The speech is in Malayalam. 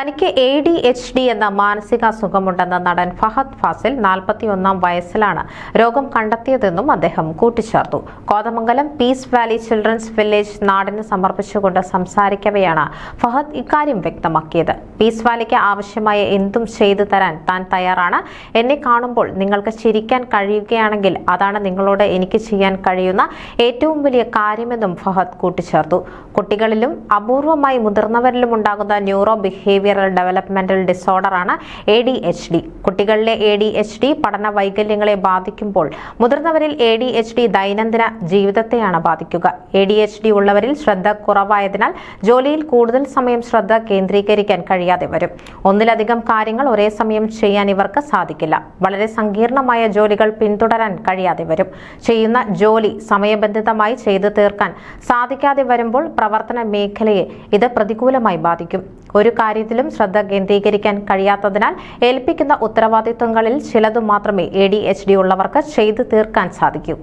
തനിക്ക് എ ഡി എച്ച് ഡി എന്ന മാനസികാസുഖമുണ്ടെന്ന നടൻ ഫഹദ് ഫാസിൽ നാൽപ്പത്തിയൊന്നാം വയസ്സിലാണ് രോഗം കണ്ടെത്തിയതെന്നും അദ്ദേഹം കൂട്ടിച്ചേർത്തു. Kothamangalam Peace Valley Children's Village നാടിന് സമർപ്പിച്ചുകൊണ്ട് സംസാരിക്കവെയാണ് ഫഹദ് ഇക്കാര്യം വ്യക്തമാക്കിയത്. പീസ് വാലിക്ക് ആവശ്യമായ എന്തും ചെയ്തു തരാൻ താൻ തയ്യാറാണ്. എന്നെ കാണുമ്പോൾ നിങ്ങൾക്ക് ചിരിക്കാൻ കഴിയുകയാണെങ്കിൽ അതാണ് നിങ്ങളോട് എനിക്ക് ചെയ്യാൻ കഴിയുന്ന ഏറ്റവും വലിയ കാര്യമെന്നും ഫഹദ് കൂട്ടിച്ചേർത്തു. കുട്ടികളിലും അപൂർവമായി മുതിർന്നവരിലും ഉണ്ടാകുന്ന ന്യൂറോ ബിഹേവിയറൽ ഡെവലപ്മെന്റൽ ഡിസോർഡറാണ് എ ഡി എച്ച് ഡി കുട്ടികളിലെ എ ഡി എച്ച് ഡി പഠന വൈകല്യങ്ങളെ ബാധിക്കുമ്പോൾ മുതിർന്നവരിൽ എ ഡി എച്ച് ഡി ദൈനംദിന ജീവിതത്തെയാണ് ബാധിക്കുക. എ ഡി എച്ച് ഡി ഉള്ളവരിൽ ശ്രദ്ധ കുറവായതിനാൽ ജോലിയിൽ കൂടുതൽ സമയം ശ്രദ്ധ കേന്ദ്രീകരിക്കാൻ കഴിയാതെ വരും. ഒന്നിലധികം കാര്യങ്ങൾ ഒരേ സമയം ചെയ്യാൻ ഇവർക്ക് സാധിക്കില്ല. വളരെ സങ്കീർണമായ ജോലികൾ പിന്തുടരാൻ കഴിയാതെ വരും. ചെയ്യുന്ന ജോലി സമയബന്ധിതമായി ചെയ്തു തീർക്കാൻ സാധിക്കാതെ വരുമ്പോൾ പ്രവർത്തന മേഖലയെ ഇത് പ്രതികൂലമായി ബാധിക്കും. ഒരു കാര്യത്തിലും ശ്രദ്ധ കേന്ദ്രീകരിക്കാൻ കഴിയാത്തതിനാൽ ഏൽപ്പിക്കുന്ന ഉത്തരവാദിത്വങ്ങളിൽ ചിലതു മാത്രമേ എ ഡി എച്ച് ഡി ഉള്ളവർക്ക് ചെയ്തു തീർക്കാൻ സാധിക്കൂ.